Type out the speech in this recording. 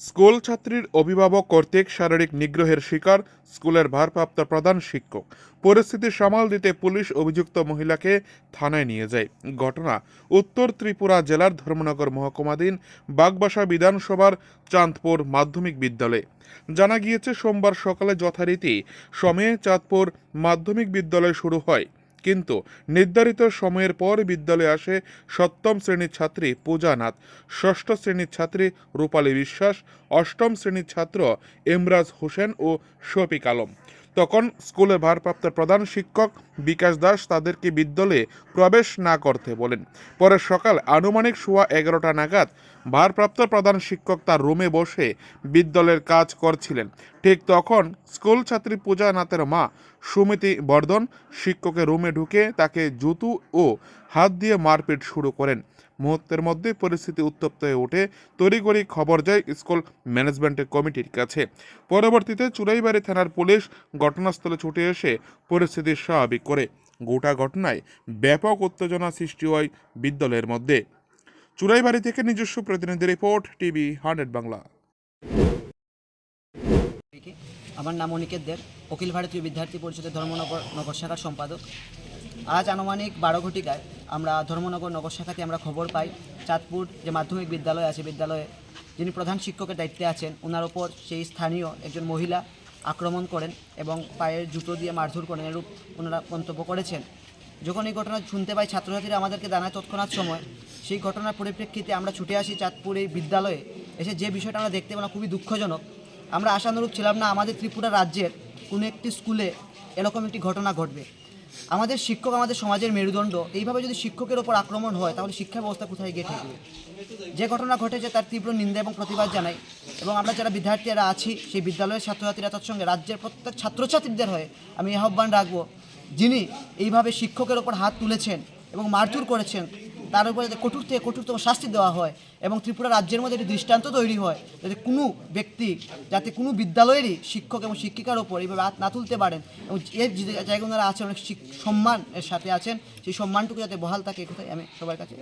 School ছাত্রীর অভিভাবক কর্তৃক শারীরিক নিগ্রহের শিকার স্কুলের ভারপ্রাপ্ত প্রধান শিক্ষক। পরিস্থিতি সামাল দিতে পুলিশ অভিযুক্ত মহিলাকে থানায় নিয়ে যায়। ঘটনা উত্তর ত্রিপুরা জেলার ধর্মনগর মহকুমাধীন বাগবাসা বিধানসভার চাঁদপুর মাধ্যমিক বিদ্যালয়ে। জানা গিয়েছে, সোমবার সকালে যথারীতি সময়ে চাঁদপুর মাধ্যমিক বিদ্যালয় শুরু হয়। কিন্তু নির্ধারিত সময়ের পর বিদ্যালয়ে আসে সপ্তম শ্রেণির ছাত্রী পূজা নাথ ষষ্ঠ শ্রেণির ছাত্রী রূপালী বিশ্বাস। অষ্টম শ্রেণির ছাত্র এমরাজ হোসেন ও শফিক আলম। তখন স্কুলের ভারপ্রাপ্ত প্রধান শিক্ষক বিকাশ দাস তাদেরকে বিদ্যালয়ে প্রবেশ না করতে বলেন। পরে সকাল আনুমানিক সোয়া এগারোটা নাগাদ ভারপ্রাপ্ত প্রধান শিক্ষক তার রুমে বসে বিদ্যালয়ের কাজ করছিলেন। ঠিক তখন স্কুল ছাত্রী পূজা নাথের মা সুমিতি বর্ধন শিক্ষকের রুমে ঢুকে তাকে জুতু ও হাত দিয়ে মারপিট শুরু করেন। মুহূর্তের মধ্যে পরিস্থিতি উত্তপ্ত হয়ে ওঠে। তড়িঘড়ি খবর যায় স্কুল ম্যানেজমেন্টের কমিটির কাছে। পরবর্তীতে চুরাইবাড়ি থানার পুলিশ ঘটনাস্থলে ছুটে এসে পরিস্থিতি স্বাভাবিক করে। গোটা ঘটনায় ব্যাপক উত্তেজনা সৃষ্টি হয় বিদ্যালয়ের মধ্যে। চুরাইবাড়ি থেকে নিজস্ব প্রতিনিধি রিপোর্ট, টিভি হান্ড্রেড বাংলা। আমার নাম অনিকেত দেব অখিল ভারতীয় বিদ্যার্থী পরিষদের ধর্মনগর, নগর শাখার সম্পাদক। আজ আনুমানিক বারো ঘটিকায় আমরা ধর্মনগর নগর শাখাতে আমরা খবর পাই। চাঁদপুর যে মাধ্যমিক বিদ্যালয় আছে, বিদ্যালয়ে যিনি প্রধান শিক্ষকের দায়িত্বে আছেন ওনার ওপর সেই স্থানীয় একজন মহিলা আক্রমণ করেন এবং পায়ের জুতো দিয়ে মারধর করেন এরূপ ওনারা মন্তব্য করেছেন। যখন এই ঘটনা শুনতে পাই, ছাত্রছাত্রীরা আমাদেরকে জানায় তৎক্ষণাৎ সময়। সেই ঘটনার পরিপ্রেক্ষিতে আমরা ছুটে আসি চাঁদপুর এই বিদ্যালয়ে। এসে যে বিষয়টা আমরা দেখতে পেলাম খুবই দুঃখজনক। আমরা আশানুরূপ ছিলাম না, আমাদের ত্রিপুরা রাজ্যের কোনো একটি স্কুলে এরকম একটি ঘটনা ঘটবে। আমাদের শিক্ষক আমাদের সমাজের মেরুদণ্ড। এইভাবে যদি শিক্ষকের ওপর আক্রমণ হয়, তাহলে শিক্ষা ব্যবস্থা কোথায় গিয়ে ঠেকবে? যে ঘটনা ঘটেছে তার তীব্র নিন্দা এবং প্রতিবাদ জানাই। এবং আমরা যারা বিদ্যার্থীরা আছি, সেই বিদ্যালয়ের ছাত্রছাত্রীরা তার সঙ্গে রাজ্যের প্রত্যেক ছাত্রছাত্রীদের হয়ে আমি আহ্বান রাখব, যিনি এইভাবে শিক্ষকের ওপর হাত তুলেছেন এবং মারধর করেছেন তার উপরে যাতে কঠোর থেকে কঠোরতম শাস্তি দেওয়া হয় এবং ত্রিপুরা রাজ্যের মধ্যে একটি দৃষ্টান্ত তৈরি হয় যাতে কোনো ব্যক্তি, যাতে কোনো বিদ্যালয়েরই শিক্ষক এবং শিক্ষিকার ওপর এইভাবে হাত না তুলতে পারেন এবং এর যে জায়গায় ওনারা আছেন, অনেক সম্মানের সাথে আছেন, সেই সম্মানটুকু যাতে বহাল থাকে এই কথাই আমি সবার কাছে